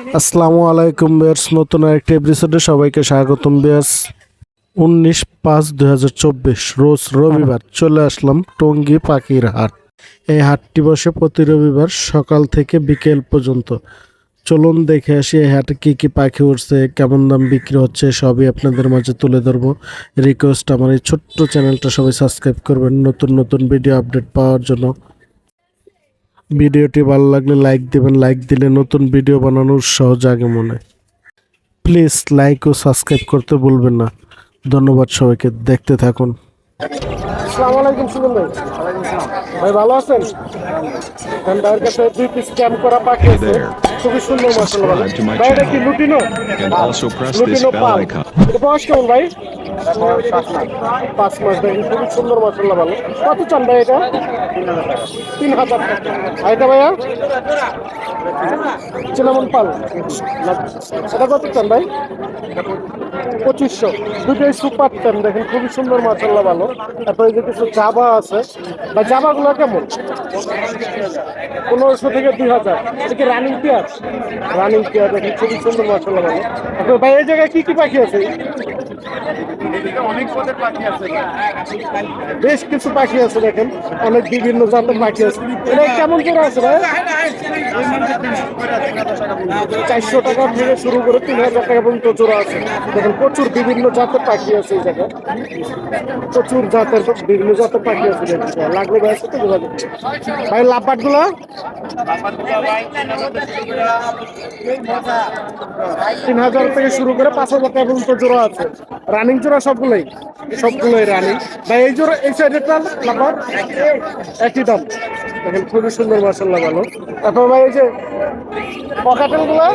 আসসালামু আলাইকুম বিয়ার্স নতুন আরেকটি এপিসোডে সবাইকে স্বাগতম বিয়ার্স উনিশ পাঁচ চব্বিশ, রোজ রবিবার চলে আসলাম টঙ্গী পাখির হাট। এই হাটটি বসে প্রতি রবিবার সকাল থেকে বিকেল পর্যন্ত। চলুন দেখে আসি এই হাটে কী কী পাখি উঠছে কেমন দাম বিক্রি হচ্ছে, সবই আপনাদের মাঝে তুলে ধরবো। রিকোয়েস্ট আমার এই ছোট্ট চ্যানেলটা সবাই সাবস্ক্রাইব করবেন, নতুন নতুন ভিডিও আপডেট পাওয়ার জন্য। ভিডিওটি ভালো লাগলে লাইক দেবেন লাইক দিলে নতুন ভিডিও বানানোর সহজ আগে মনে। প্লিজ লাইক ও সাবস্ক্রাইব করতে ভুলবেন না। ধন্যবাদ সবাইকে দেখতে থাকুন। আসসালামু আলাইকুম সুমন ভাই। ভাই ভালো আছেন? ভাইয়ের কাছে দুই পিস ক্যাম্প করা পাখি আছে। খুবই সুন্দর মাসাল্লাহ ভাই Subscribe to my ভাই এটা কি lutino? And also press this lutino পাল এটা বয়স কেমন ভাই? পাঁচ মাস দেখেন খুবই সুন্দর মাসাল্লাহ ভালো। কত চান ভাই এটা? তিন হাজার টাকা। এটা ভাইয়া? চিনামন পাল। এটা কত চান ভাই? পঁচিশশো। দুটোই সুপার টেন দেখেন, খুবই সুন্দর মাসাল্লাহ ভালো। তারপরে যে কিছু জাবা আছে বা জাবাগুলো কেমন? পনেরোশো থেকে দুই হাজার। এটা কি রানিং পেয়ার রানিং পেয়ার দেখেন, খুবই সুন্দর মাসাল্লাহ ভালো। তারপরে ভাই, এই জায়গায় কি কি পাখি আছে অনেক পদের পাখি আছে বেশ কিছু পাখি আছে দেখেন। অনেক বিভিন্ন জাতের পাখি আছে। কেমন করে আছে ভাই? চারশো টাকা থেকে শুরু করে তিন হাজার টাকা পর্যন্ত জোড়া আছে। দেখেন, প্রচুর বিভিন্ন জাতের পাখি আছে এই জায়গায়। প্রচুর জাতের বিভিন্ন জাতের পাখি আছে লাগলে ভাই সাথে যোগাযোগ। ভাই লাভবাটগুলা তিন হাজার থেকে শুরু করে পাঁচ হাজার টাকা পর্যন্ত জোড়া আছে। রানিং জোড়া সবগুলোই সবগুলোই রানি। বা এই জোড়া, এই সাইডের দাম লাভবাট একই দাম। দেখেন, খুবই সুন্দর মার্শাল্লাহ ভালো। তারপর ভাই, এই যে পকাটেলগুলা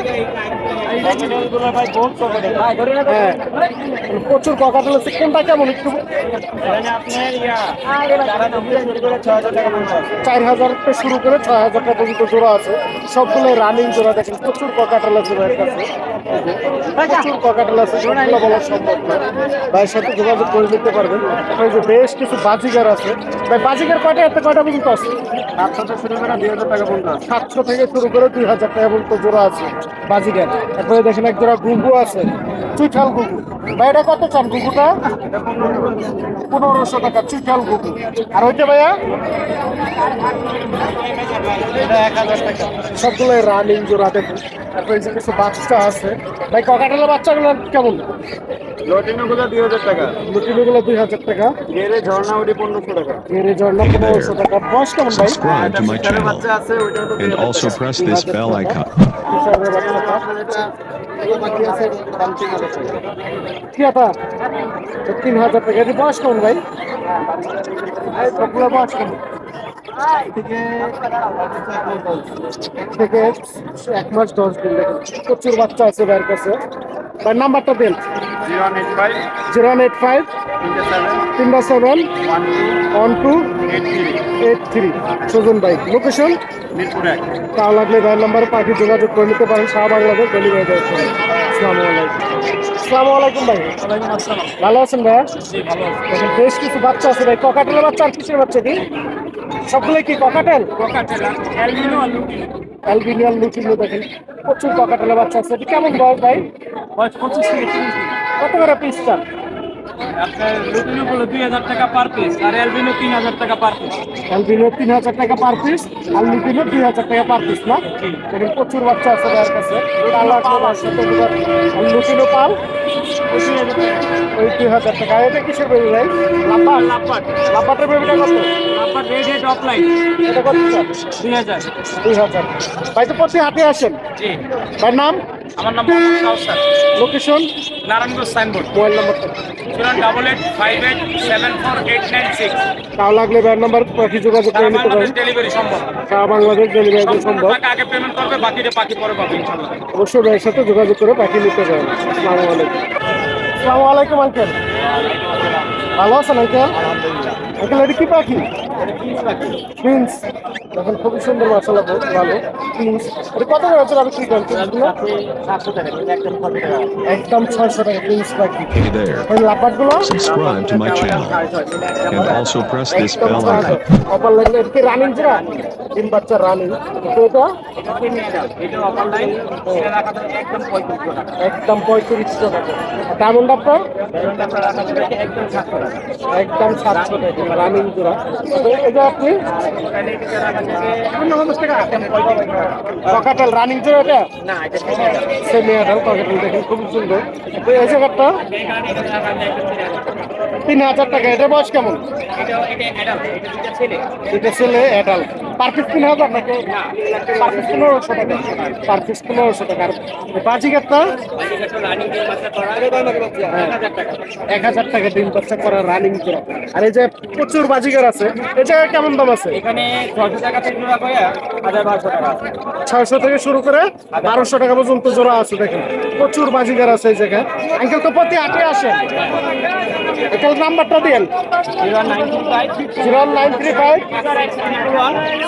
হ্যাঁ প্রচুর ককাটেল আছে কোনটা কেমন একটু চার হাজার থেকে শুরু করে ছয় হাজার টাকা পর্যন্ত জোড়া আছে সবগুলো রানিং জোড়া দেখেন প্রচুর ককাটেল আছে ভাইয়ের কাছে প্রচুর ককাটেল আছে সবগুলো বলা সম্ভব ভাইয়ের সাথে যোগাযোগ করে নিতে পারবেন ওই যে বেশ কিছু বাজিগার আছে ভাই বাজিগার কয়টা এতে কয়টা পর্যন্ত আছে সাতশো শুরু করে দুই হাজার টাকা পর্যন্ত সাতশো থেকে শুরু করে দুই হাজার টাকা পর্যন্ত জোড়া আছে বাজিগার তারপরে দেখেন এক জোড়া ঘুঘু আছে। চুইঠাল ঘুঘু। ভাই, এটা কত চান গুগুটা পনেরোশো টাকা, চুইঠাল ঘুঘু। আর ওইটা ভাইয়া? সবগুলো রানিং জোড়া দেখুন। তারপরে এই যে কিছু বাচ্চা আছে। ভাই ককাটেলের বাচ্চাগুলো কেমন? লটিনো দুই হাজার টাকা। লুটিগুলো দুই হাজার টাকা। গেরে ঝর্ণা উঠি পনেরোশো টাকা। এর ঝর্ণা পনেরোশো টাকা। বয়স কেমন ভাই? Subscribe to my channel বাচ্চা আছে ওইটা তো and also press this bell icon. তিন হাজার টাকা। বয়স কেমন ভাই? বয়স কেমন? থেকে থেকে এক মাস দশ দিন দেখেন প্রচুর বাচ্চা আছে ভাইয়ের কাছে। ভাই নাম্বারটা দেন। Zero eight five. তিনটা seven. One two. One two. Eight three. Eight three Sujan ভাই লোকেশন তাও লাগলে ভাই নাম্বারে পাখি যোগাযোগ করে নিতে পারেন। সারা বাংলাদেশ ডেলিভারি দেওয়ার জন্য আসসালামু আলাইকুম। আসসালামু আলাইকুম ভাই। ভালো আছেন ভাই দেখেন বেশ কিছু বাচ্চা আছে ভাই। ককাটেলের বাচ্চা আর কিসের বাচ্চা কি সবগুলো কি ককাটেল? অ্যালবিনিয়াল লুটিনো দেখেন। প্রচুর ককাটেলের বাচ্চা আছে। কেমন বয়স ভাই? বয়স পঁচিশ থেকে কত করে পিসটা? আপনার লুটিনো গুলো দুই হাজার টাকা পার পিস আর অ্যালবিনো তিন হাজার টাকা পার পিস অ্যালবিনো তিন হাজার টাকা পার পিস আর লুটিনো দুই হাজার টাকা পার পিস না? দেখেন প্রচুর বাচ্চা আছে তার কাছে। আর লুটিনো পাল। ওই দুই হাজার টাকা। এটা কিসের বেবি ভাই? লাম্বা লাভবাট লাম্বাটার বেবিটা কত? লাভবাট রেড হেড অফলাইন এটা কত দুই হাজার। দুই হাজার। ভাই তো প্রতি হাটে আসেন? জি। ভাই নাম? আমার নাম Kawsar location Narayanganj signboard. Mobile নাম্বারটা zero double eight five eight seven four eight nine six তাও লাগলে ভাইয়ের নাম্বার পাখি যোগাযোগ করে নিতে পারেন। ডেলিভারি সম্ভব। সারা বাংলাদেশ ডেলিভারি সম্ভব। টাকা আগে পেমেন্ট করবে বাকিটা পাখি পরে পাবে ইনশাল্লাহ অবশ্যই ভাইয়ের সাথে যোগাযোগ করে পাখি নিতে পারেন। আসসালামু আলাইকুম। আসসালামু আলাইকুম আঙ্কেল। ভালো আছেন আঙ্কেল? আঙ্কেল এটা কি পাখি? প্রিন্স দেখেন খুবই সুন্দর মাসালা ভালো। প্রিন্স এটা কত করে কি করেন একদম ছয়শো টাকা প্রিন্স পাখি। Hey ওই লাপাটগুলো Subscribe to my channel and also press this একদম bell অপার লাগলে এটা কি রানিং তিন বাচ্চা রানিং এটা? লাইন একদম পঁয়ত্রিশ টাকা। টাকা। একদম সাতশো টাকা। রানিং জোড়া এটা আপনি ককাটেল রানিং জোড়া এটা? সেমি আডাল ককাটেল দেখেন খুবই সুন্দর। এই জায়গাটা তিন হাজার টাকা। এটা বয়স কেমন? এটা ছেলে অ্যাডাল পার পিস তিন হাজার নাকি পার পিস পনেরোশো টাকা। পার পিস পনেরোশো টাকা। বাজিঘাটটা এক হাজার টাকা ডিম বাচ্চা করা রানিং করা। আর এই যে প্রচুর বাজিগার আছে, এই জায়গায় কেমন দাম আছে? এখানে ছশো টাকা হাজার বারোশো টাকা ছয়শো থেকে শুরু করে বারোশো টাকা পর্যন্ত জোড়া আছে দেখেন। প্রচুর বাজিগার আছে এই জায়গায়। আঙ্কেল তো প্রতি আটে আসে। আঙ্কেল নাম্বারটা দিন zero nine two five six three five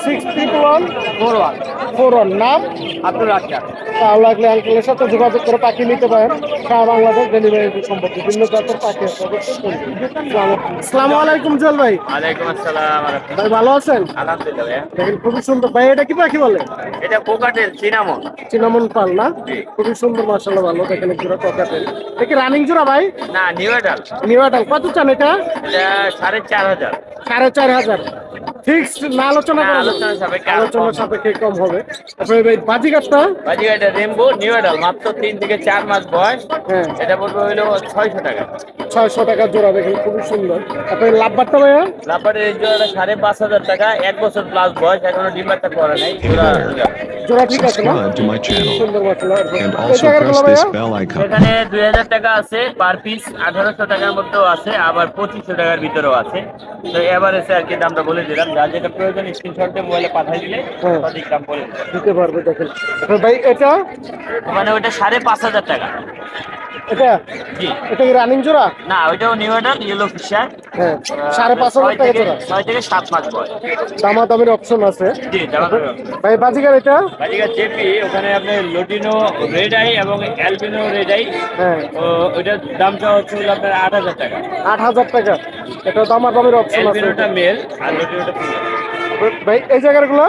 six triple one four one. Four one নাম আব্দুল রাজ্জাক। ভালো লাগলে আঙ্কেলের সাথে যোগাযোগ করে পাখি নিতে পারেন। সারা বাংলাদেশ ডেলিভারি সম্ভব বিভিন্ন জাতের পাখি। আসসালামু আলাইকুম জল ভাই। ওয়ালাইকুম আসসালাম ভাই ভালো আছেন? আলহামদুলিল্লাহ দেখেন খুবই সুন্দর। ভাই এটা কি পাখি বলে? এটা কোকাটেল চিনামন। চিনামন পাল না? খুবই সুন্দর মাসাল্লাহ ভালো। দেখেন জোড়া ককাটেল। দেখি রানিং জোড়া ভাই? না নিউ এডাল নিউ আটাল কত চান এটা? এটা সাড়ে চার হাজার। সাড়ে চার হাজার। ফিক্স না আলোচনা করা আলোচনা সাপেক্ষে আলোচনা কম। সাপেক্ষে কম হবে। তারপরে ভাই রেমবো নিউ মাত্র তিন থেকে চার মাস বয়স। হ্যাঁ। এটা পড়বে হইল ছয়শো টাকা। ছয়শো টাকা জোড়া দেখেন খুবই সুন্দর। তারপরে লাভবারটা ভাইয়া? এই জোড়াটা সাড়ে পাঁচ হাজার টাকা এক বছর প্লাস বয়স এখনও ডিমান্ডটা করে নাই জোড়া জোড়া। ঠিক আছে না? সুন্দর. এখানে দুই হাজার টাকা আছে পার পিস আঠারোশো টাকার মধ্যেও আছে আবার পঁচিশশো টাকার ভিতরেও আছে। তো এবার এসে আর কি দামটা বলে দিলাম যা যেটা প্রয়োজন স্ক্রিনশট দিয়ে মোবাইলে পাঠিয়ে দিলে হ্যাঁ। সঠিক দাম বলে দিতে পারবে দেখেন। ভাই এটা? মানে ওটা সাড়ে পাঁচ হাজার টাকা। এটা? এটা কি রানিং জোড়া? না ওইটাও নিউ এডাল ইয়েলো ফিশার হ্যাঁ সাড়ে পাঁচ হাজার টাকা জোড়া। ছয় থেকে সাত মাস বয়স। দামাদামির অপশন আছে। জি দাম ভাই বাজিকার এটা? বাজিকা জেপি ওখানে আপনার লোটিনো রেড আই এবং অ্যালবিনো রেড আই হ্যাঁ। ওইটার দামটা হচ্ছে আপনার আট হাজার টাকা। আট হাজার টাকা। এটা দামাদামির অপশন আছে। অ্যালবিনোটা মেল আর লোটিনোটা ফিমেল ভাই এই জায়গাগুলো?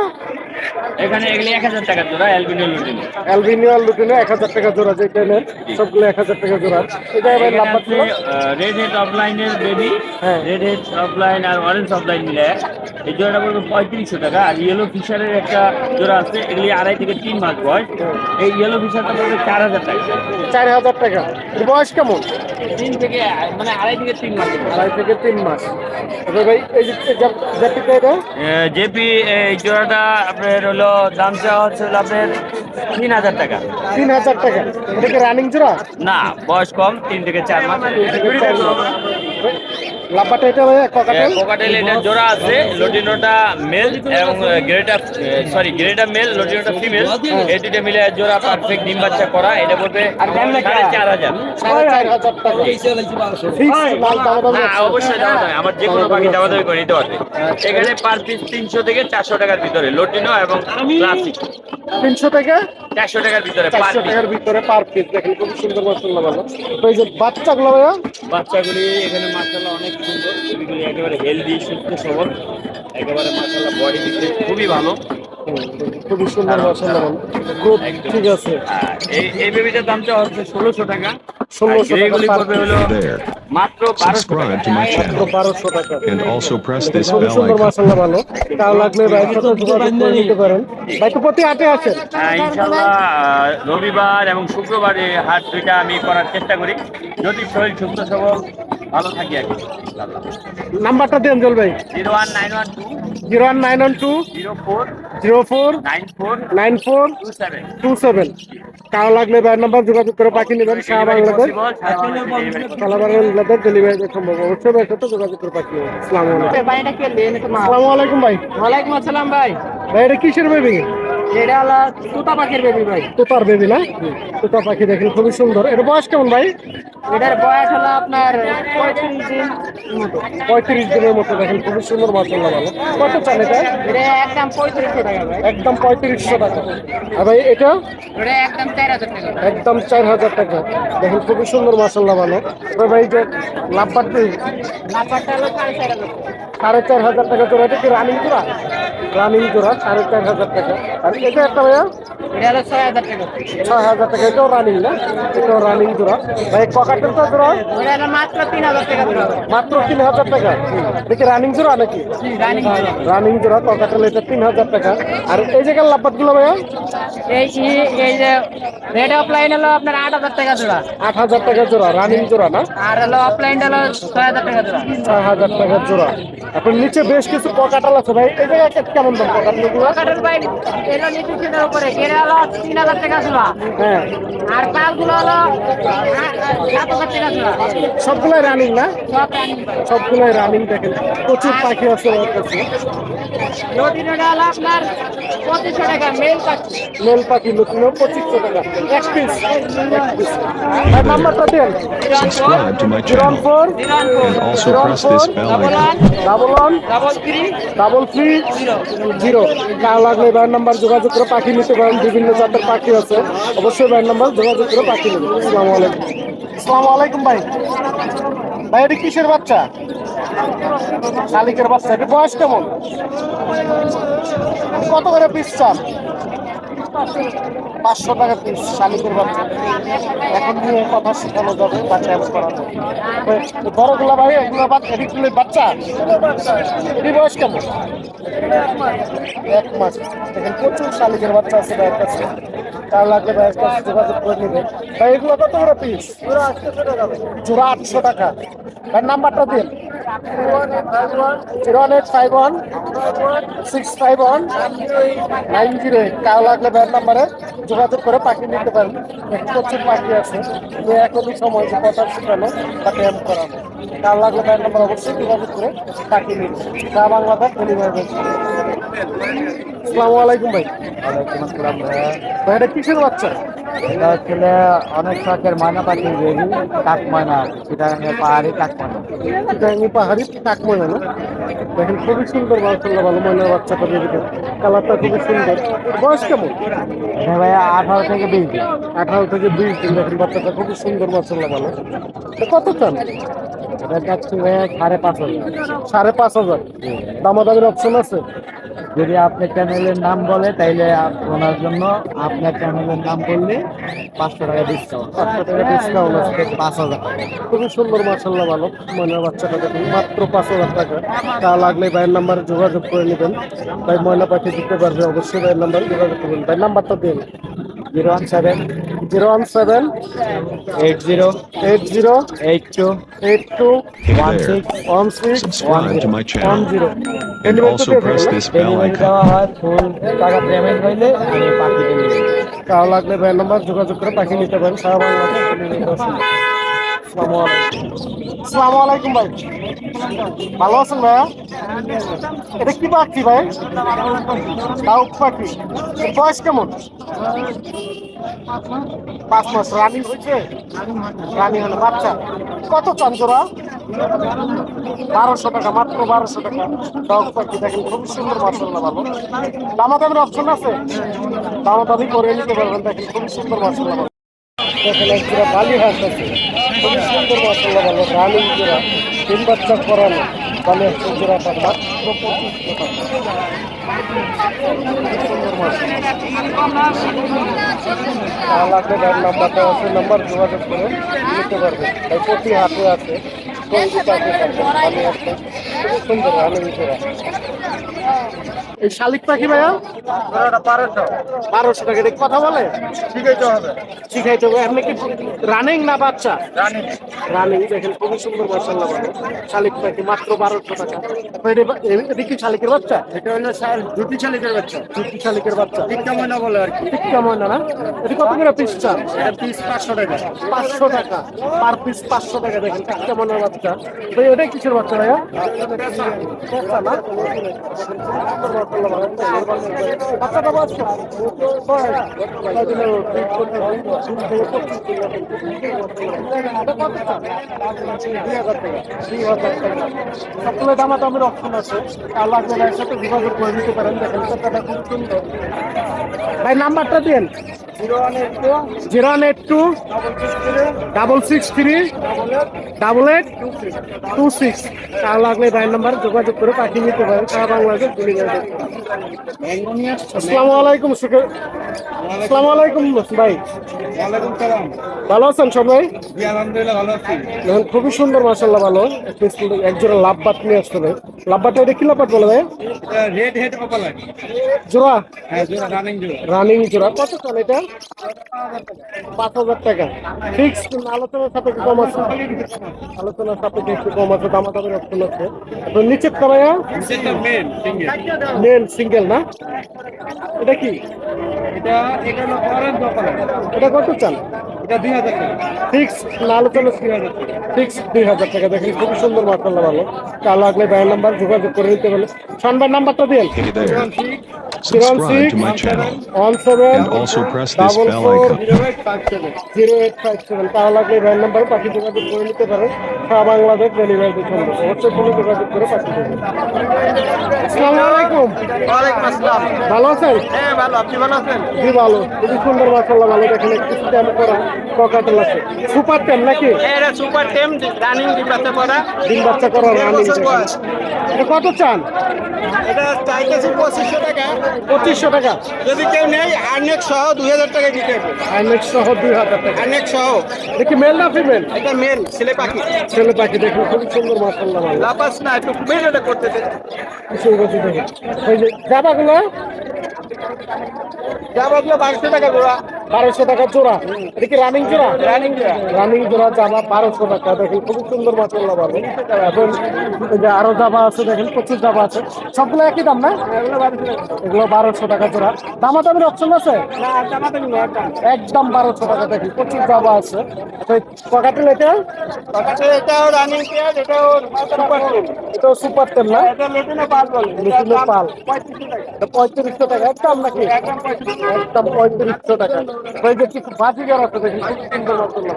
এখানে এগুলি এক হাজার টাকা জোড়া লোটিনো। লুটিনো এক হাজার টাকা জোড়া যেটা নেন সবগুলো এক হাজার টাকা জোড়া। এই জায়গায় নাম্বার ছিল? রেড হেড অফলাইনের বেবি হ্যাঁ। রেড হেড অফলাইন আর অরেঞ্জ অফলাইন মিলে। এই জোড়াটা পড়বে পঁয়ত্রিশশো টাকা আর ইয়েলো ফিশারের একটা জোড়া আছে এগুলি আড়াই থেকে তিন মাস বয়স। এই ইয়েলো ফিশারটা পড়বে চার হাজার টাকা। চার হাজার টাকা। বয়স কেমন? তিন থেকে মানে আড়াই থেকে তিন মাস। আড়াই থেকে তিন মাস। ভাই এই জেপি এই জোড়াটা আপনার হলো দাম চাওয়া হচ্ছে হলো আপনার তিন হাজার টাকা। তিন হাজার টাকা। এটা কি রানিং জোড়া? না বয়স কম তিন থেকে চার মাস। এটা ভাই ককাটেল কোকাটেল এটা জোড়া আছে লটিনোটা মেল এবং গ্রেটা সরি গ্রেটা মেল লটিনোটা ফিমেল এই দুটো মিলে জোড়া পারফেক্ট ডিম বাচ্চা করা এটা বলবে সাড়ে চার হাজার। সাড়ে চার হাজার টাকা। অবশ্যই আমার যে কোনো পাখি দামি করে নিতে পারবে এখানে পার পিস তিনশো থেকে চারশো টাকার ভিতরে লটিনো এবং ক্লাসিক তিনশো থেকে চারশো টাকার ভিতরে পার চারশো টাকার ভিতরে পার পিস দেখেন খুব সুন্দর মাসাল্লাহ ভালো। তো এই যে বাচ্চাগুলো ভাইয়া? বাচ্চাগুলি এখানে মার্শাল্লাহ অনেক সুন্দর এগুলি একেবারে হেলদি সুস্থ সবল একেবারে মার্শাল্লাহ বডি খুবই ভালো। খুবই সুন্দর মাসাল্লাহ ভালো। ঠিক আছে। এই এই বেবিটার দামটা হচ্ছে ষোলোশো টাকা। 1600 টাকা পড়বে হলো মাত্র বারোশো টাকা। Subscribe to my channel. বারোশো টাকা। And also press this bell সুন্দর icon. মাসাল্লাহ ভালো। তাও লাগলে ভাইয়ের সাথে নিতে পারেন। ভাই প্রতি হাটে আসেন। আহ, রবিবার এবং শুক্রবারে হাট দুইটা আমি করার চেষ্টা করি। যদি শরীর সুস্থ সবল ভালো থাকি আর নাম্বারটা দেন জল ভাই। Zero one nine one two. Zero one nine one two. Zero four. Zero four. Nine four. Nine four. Two seven. Two seven. কারও লাগলে ভাইয়ের নাম্বার যোগাযোগ করে পাখি নেবেন। সারা বাংলাদেশ। সারা বাংলাদেশ ডেলিভারি সম্ভব। অবশ্যই ভাইয়ের সাথে যোগাযোগ করে পাখি নেবেন। আসসালামু আলাইকুম। আসসালামু আলাইকুম ভাই। ওয়ালাইকুম আসসালাম ভাই। ভাই এটা কিসের বেবি এটা হলো তুতা পাখির বেবি ভাই। তোতার বেবি না? তোতা পাখি দেখেন খুবই সুন্দর। এর বয়স কেমন ভাই? এটার বয়স হলো আপনার পঁয়ত্রিশ দিন মতো। পঁয়ত্রিশ দিনের মতো দেখেন খুবই সুন্দর মাসাল্লাহ ভালো। কত চাল এটা? এটা একদম পঁয়ত্রিশশো টাকা ভাই। একদম পঁয়ত্রিশশো টাকা। আর ভাই এটা? এটা একদম চার হাজার টাকা। একদম চার হাজার টাকা। দেখেন খুবই সুন্দর মাসাল্লাহ ভালো। ভাই যে লাভবারটি নাম্বারটা হলো সাড়ে চার হাজার। টাকা সাড়ে চার হাজার টাকা জোড়া। এটা কি রানিং জোড়া? রানিং জোড়া সাড়ে চার হাজার টাকা। আর এটা একটা ভাইয়া? ছয় হাজার টাকা। এটাও রানিং না? এটাও রানিং জোড়া। ভাই ককাটের তো জোড়া? মাত্র তিন হাজার টাকা মাত্র তিন হাজার টাকা? দেখি রানিং জোড়া নাকি? রানিং জোড়া। রানিং এটা তিন হাজার টাকা। আর এই জায়গার লাভবাটগুলো ভাইয়া? এই এই যে রেড অফলাইন হলো আপনার আট হাজার টাকা জোড়া। আট হাজার টাকা জোড়া রানিং জোড়া না? আর হলো অফলাইন হলো ছয় হাজার টাকা জোড়া। ছয় হাজার টাকা জোড়া। এখন নিচে বেশ কিছু পকাটাল আছে ভাই। এই জায়গায় কেমন দাম পকাটাল ভাই এলো নিউট্রিশনের উপরে তিন হাজার টাকা হ্যাঁ আর পালগুলো হলো সাত হাজার টাকা সবগুলাই রানিং না সব রানিং ভাই সবগুলাই রানিং দেখেন প্রচুর পাখি আছে কাছে হলো আপনার পঁচিশশো টাকা মেল পাখি মেল পাখি লুকিনো পঁচিশশো টাকা এক পিস এক পিস আর নাম্বারটা দেন Subscribe to my channel four and also press this bell double icon. One double one double three double three zero কার লাগলে ভাইয়ের নাম্বার যোগাযোগ করে পাখি নিতে পারেন, বিভিন্ন জাতের পাখি আছে। অবশ্যই ভাইয়ের নাম্বার, যোগাযোগ করে পাখি নেবেন। আসসালামু আলাইকুম। আসসালামু আলাইকুম ভাই। ভাই, এটা কিসের বাচ্চা? শালিকের বাচ্চা, এটা বয়স কেমন? কত করে পিস পাঁচশো টাকা পিস শালিকের বাচ্চা। এখন নিয়ে কথা শেখানো যাবে বাচ্চা এমন করা বড়গুলা ভাই এগুলো বাচ্চা এদিকগুলো বাচ্চা। এটি বয়স কেমন? এক মাস। দেখেন, প্রচুর শালিকের বাচ্চা আছে ভাইয়ের কাছে। তার লাগলে ভাইয়ের কাছে যোগাযোগ করে নেবে। ভাই, এগুলো কত করে পিস জোড়া আটশো টাকা। ভাই, নাম্বারটা দিন। Zero one eight five one six five one, nine zero eight. কারও লাগলে ভাইয়ের নাম্বারে যোগাযোগ করে পাখি নিতে পারেন। প্রচুর পাখি আছে। যে এখনই সময় যে কথা শিখানো বা ট্যাম করানো কারও লাগলে ভাইয়ের নাম্বার অবশ্যই যোগাযোগ করে পাখি নিন বাংলাদেশ, ডেলিভারি আসসালামু আলাইকুম ভাই। ভাই। এটা কিসের বাচ্চা? এটা হচ্ছে অনেক শখের ময়না পাখির বেবি কাক ময়না সেটা পাহাড়ি কাক ময়না চিটাঙ্গি পাহাড়ি কাক ময়না না? দেখেন খুবই সুন্দর মাসাল্লাহ ভালো ময়নার বাচ্চাটা বেরিয়ে কালারটা খুবই সুন্দর। বয়স কেমন? এটা ভাইয়া আঠারো থেকে বিশ দিন। আঠারো থেকে বিশ দিন। দেখেন বাচ্চাটা খুবই সুন্দর মাসাল্লাহ ভালো। কত চান? এটা চাচ্ছি ভাইয়া সাড়ে পাঁচ হাজার। সাড়ে পাঁচ হাজার। দামাদামির অপশন আছে? যদি আপনার চ্যানেলের নাম বলে তাইলে ওনার জন্য আপনার চ্যানেলের নাম বললে পাঁচশো টাকা ডিসকাউন্ট পাঁচশো টাকা ডিসকাউন্ট আছে। পাঁচ হাজার খুবই সুন্দর মাসাল্লাহ ভালো। ময়নার বাচ্চাটা দেখুন মাত্র পাঁচ হাজার টাকা। তা লাগলে ভাইয়ের নাম্বারে যোগাযোগ করে নেবেন। ভাই ময়না পাঠিয়ে দিতে পারবে অবশ্যই ভাইয়ের নাম্বারে যোগাযোগ করবেন। ভাই নাম্বারটা দিন। Zero one seven zero one seven eight zero eight zero eight two eight two one six one six one to one zero and also press this bell delivery icon. দেওয়া হয় ফুল টাকা পেমেন্ট হইলে আমি পাখি ডেলিভারি তা লাগলে ban নম্বর যোগাযোগ করে পাখি নিতে পারেন। সারা বাংলাদেশ। আসসালামু আলাইকুম। ভাই। ভালো আছেন ভাইয়া? এটা কি পাখি ভাই? ডাউক পাখি। এর বয়স কেমন? পাঁচ মাস। রানিং হয়েছে? রানিং হলে বাচ্চা। কত চান জোড়া? বারোশো টাকা, মাত্র বারোশো টাকা। ডাউক পাখি দেখেন, খুব সুন্দর মাসাল্লাহ ভালো। দামাদামের অপশন আছে? দামাদামি করে নিতে পারবেন, দেখেন, খুব সুন্দর ভালো। দেখেন এক জোড়া বালি হাঁস আছে খুবই সুন্দর মাসাল্লাহ ভালো রানিং জোড়া তিন বাচ্চা করানো বালি হাঁসের জোড়াটা মাত্র পঁচিশশো টাকা সুন্দর মাসাল্লাহ লাগবে যার নাম্বারটা আছে নাম্বার যোগাযোগ করে নিতে পারবে তাই প্রতি হাতে আছে টঙ্গি পাখি আছে বালি আছে খুবই সুন্দর এই শালিক পাখি ভাইয়া? বারোশো। টাকা এটা কথা বলে? শিখাইতে হবে। শিখাইতে হবে আপনি কি রানিং না বাচ্চা? রানিং রানিং দেখেন খুবই সুন্দর ভালো। শালিক পাখি মাত্র বারোশো টাকা। এটা কি শালিকের বাচ্চা? এটা হলো দুটি শালিকের বাচ্চা। দুটি শালিকের বাচ্চা। টিক্কা ময়না বলে আর কি। টিক্কা ময়না না? এটা কত করে পিস চান? এটা পিস পাঁচশো টাকা। পাঁচশো টাকা। পার পিস পাঁচশো টাকা দেখেন টিক্কা ময়নার বাচ্চা। ওটা কিসের বাচ্চা ভাইয়া? বাচ্চা। বাচ্চাটা বয়স সকলে দামাদামের অপশন আছে আল্লাহ জেলার সাথে যোগাযোগ করে নিতে পারেন দেখেন কথাটা খুব সুন্দর ভাই, নাম্বারটা দিন zero one eight two double six three, double eight two six তার লাগলে ভাইয়ের নাম্বার যোগাযোগ করে পাঠিয়ে নিতে পারেন সারা বাংলাদেশ ডেলিভারি আসসালামু আলাইকুম আসসালামু আলাইকুম ভাই। ভালো আছেন সবাই? এখন খুবই সুন্দর মাসাল্লাহ ভালো। একজোড়া লাভবাট নিয়ে আসতে হবে। লাভবাটটা এটা কি লাভবাট বলে ভাই? রেড হেড জোড়া? হ্যাঁ জোড়া রানিং জোড়া। রানিং জোড়া। কত চান এটা? পাঁচ হাজার টাকা। ফিক্স আলোচনার সাপেক্ষে কম আছে। আলোচনার সাপেক্ষে একটু কম আছে দামা দামের অপশন আছে। নিচের তলায় মেন সিঙ্গেল মেল সিঙ্গেল না? এটা কি? এটা কত সুন্দর ভালো। কাল লাগলে ব্যাংক নাম্বার যোগাযোগ করে নিতে পারলে সনবার নাম্বারটা there. Subscribe to my channel. and also press this bell icon. তাহলে নাম্বার পাখি যোগাযোগ করে নিতে পারেন। সারা বাংলাদেশ ডেলিভারি অবশ্যই ফোনে যোগাযোগ করে পাখি দেবেন আসসালামু আলাইকুম। ওয়ালাইকুম আসসালাম ভালো আছেন? হ্যাঁ ভালো। আপনি ভালো আছেন? জি ভালো। খুবই সুন্দর মাসাল্লাহ ভালো। দেখেন একটু স্ট্যাম করা পকাটেল আছে সুপার টেম নাকি? এটা সুপার টেম রানিং ডিবাতে পড়া ডিম বাচ্চা করা রানিং এটা কত চান? এটা চাইতেছি পঁচিশশো টাকা। পঁচিশশো টাকা। যদি কেউ নেই আর্নেক সহ দুই হাজার টাকা দিতে হবে। আইনেক সহ দুই হাজার টাকা। আর্নেক সহ। দেখি মেল না ফিমেল এটা মেল ছেলে পাখি। ছেলে পাখি দেখুন খুবই সুন্দর মাসাল্লাহ ভালো। লাপাস না একটু মেল এটা করতে জামাগুলো জামাগুলো বারোশো টাকা জোড়া বারোশো টাকা জোড়া। এটা কি রানিং জোড়া? রানিং জোড়া। রানিং জোড়া জামা বারোশো টাকা। দেখেন খুব সুন্দর মাসাল্লাহ এখন যে আরও জামা আছে দেখেন প্রচুর জামা আছে। সবগুলো একই দাম না? এগুলো বারোশো টাকা। জোড়া। দামা দামের অপশন আছে একদম। বারোশো টাকা দেখি প্রচুর জামা আছে। পকাটেল এটা এটাও রানিং পেয়ার এটাও সুপার টেম এটাও সুপার তেল না? পাল বলে। লুটিনো পাল। পঁয়ত্রিশশো টাকা। একদম নাকি? একদম পঁয়ত্রিশশো টাকা। যে বাজিগার আছে দেখি খুব সুন্দর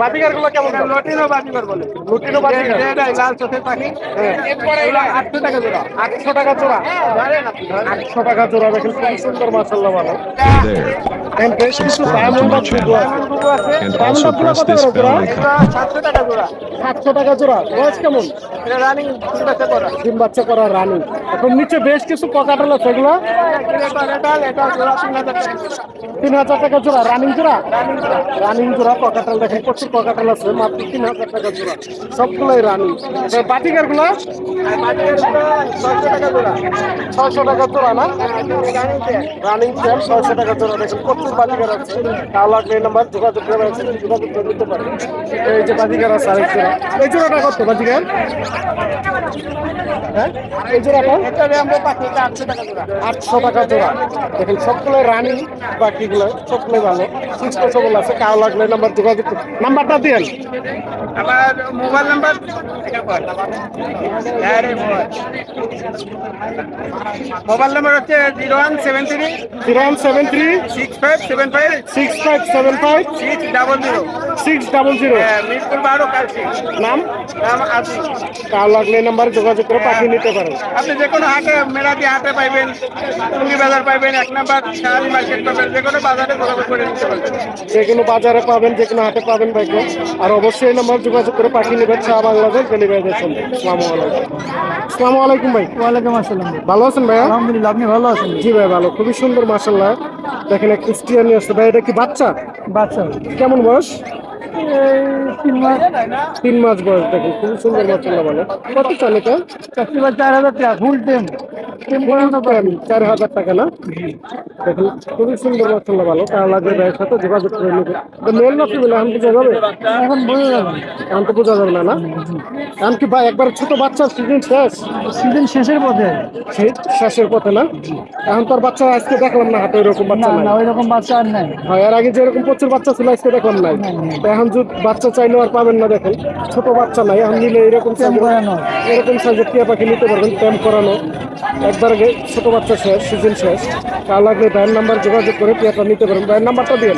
বাজিগারগুলো কেমন? লটিনো বাজিবার বলে। লুটিনো বাজিগার? লাল চোখের পাখি এরপরে এগুলো আটশো টাকা জোড়া। আটশো টাকা জোড়া। আটশো টাকা জোড়া দেখেন খুব সুন্দর মাসাল্লাহ ভালো. And। And also press this bell icon. সাতশো টাকা জোড়া। সাতশো টাকা জোড়া। বয়স কেমন? এটা রানিং বাচ্চা করা ডিম বাচ্চা করা রানী এখন নিচে বেশ কিছু পকাটাল আছে, এগুলো। তিন হাজার টাকা জোড়া রানিং জোড়া? রানিং জোড়া পকাটাল দেখেন, প্রচুর পকাটাল আছে, মাত্র তিন হাজার টাকা জোড়া। সবগুলোই রানিং বাটিকারগুলো? ছয়শো টাকা জোড়া না? রানিং চেয়ার ছয়শো টাকা জোড়া। দেখেন, প্রচুর বাজিকার আছে। তাও লাগলে নাম্বার যোগাযোগ করে আছে যোগাযোগ করে নিতে পারেন। এই যে বাজিকার আছে আরেক জোড়া। এই জোড়াটা কত বাজিকার হ্যাঁ? এই জোড়াটা এটা র্যাম্বো পাখি এটা আটশো টাকা জোড়া। আটশো টাকা জোড়া। দেখেন সবগুলো রানিং বাকিগুলো সবগুলো ভালো। সুস্থ সবল আছে কাউ লাগলে নাম্বার যোগাযোগ করুন। নাম্বারটা দিয়েন। আমার মোবাইল নাম্বার মোবাইল নাম্বার হচ্ছে zero one seven three zero one seven three six five seven five six five seven five six double zero six double zero Mirpur বারো কালসি নাম? নাম আসি কাউ লাগলে নাম্বারে যোগাযোগ করে পাঠিয়ে নিতে পারেন। আপনি যে কোনো হাটে মেলাদি হাটে পাইবেন টুঙ্গি বাজার পাইবেন এক নাম্বার শাহারি মার্কেট পাবেন যে কোনো বাজারে যোগাযোগ করে নিতে পারবেন। যে কোনো বাজারে পাবেন যে কোনো হাটে পাবেন ভাইকে আর অবশ্যই এই নাম্বার যোগাযোগ করে পাঠিয়ে নেবেন সারা বাংলাদেশ ডেলিভারি দেন আসসালামু আলাইকুম। আসসালামু আলাইকুম ভাই। ওয়ালাইকুম আসসালাম। ভালো আছেন ভাইয়া? আলহামদুলিল্লাহ আপনি ভালো আছেন? জি ভাই ভালো। খুবই সুন্দর মাসাল্লাহ দেখেন এক ক্রিস্টিয়ান নিয়ে আসছে। ভাই এটা কি বাচ্চা? বাচ্চা। কেমন বয়স? তিন মাস তিন মাস বয়স দেখুন খুবই সুন্দর মাসাল্লাহ বলে। কত চান এটা? চার হাজার টাকা ফুল টেম চার হাজার টাকা না? দেখুন খুবই সুন্দর মাসাল্লাহ ভালো তার লাগবে ভাইয়ের সাথে যোগাযোগ করে নেবে। মেল না ফিমেল এখন বোঝা যাবে? এখন বোঝা যাবে। এখন তো বোঝা যাবে না না? এখন কি ভাই একবার ছোট বাচ্চা সিজন শেষ? সিজন শেষের পথে। শেষের পথে না? এখন তোর বাচ্চা আজকে দেখলাম না হাতে এরকম বাচ্চা নাই। ওই রকম বাচ্চা আর নাই। এর আগে যেরকম প্রচুর বাচ্চা ছিল আজকে দেখলাম নাই। তো এখন বাচ্চা চাইলেও আর পাবেন না দেখেন। ছোট বাচ্চা নাই এখন নিলে এরকম। এরকম সাইজের টিয়া পাখি নিতে পারবেন ক্যাম্প করানো। একবার আগে ছোট বাচ্চা শেষ সিজন শেষ। তার লাগলে ভ্যান নাম্বার যোগাযোগ করে টিয়াটা নিতে পারেন ভ্যান নাম্বারটা দিয়ে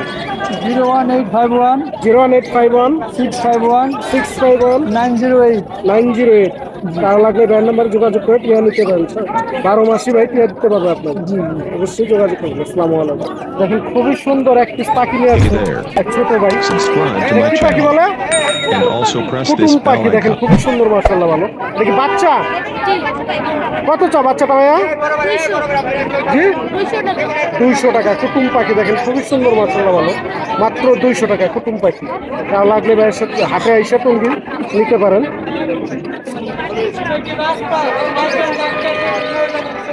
zero one eight five one zero one eight five one six five one six five one nine zero eight. Nine zero eight. তার লাগলে ভাইয়ের নাম্বার যোগাযোগ করে টিয়া নিতে পারেন বারো মাসই ভাই টিয়া দিতে পারবে আপনার অবশ্যই যোগাযোগ করবেন। আসসালামু আলাইকুম। দেখেন খুবই সুন্দর একটি পাখি নিয়ে আসছে এক ছোট ভাই। কি পাখি বলে? and কুটুম পাখি দেখেন. খুবই সুন্দর মার্শাল্লাহ ভালো। দেখি বাচ্চা? কত চা বাচ্চাটা ভাইয়া জি? দুইশো টাকা কুটুম পাখি দেখেন খুবই সুন্দর মার্শাল্লাহ ভালো। মাত্র দুইশো টাকা কুটুম পাখি। তা লাগলে ভাইয়ের সাথে হাটে আইসা টঙ্গি নিতে পারেন। Thank you, Master. Thank you, Master. Thank you, Master.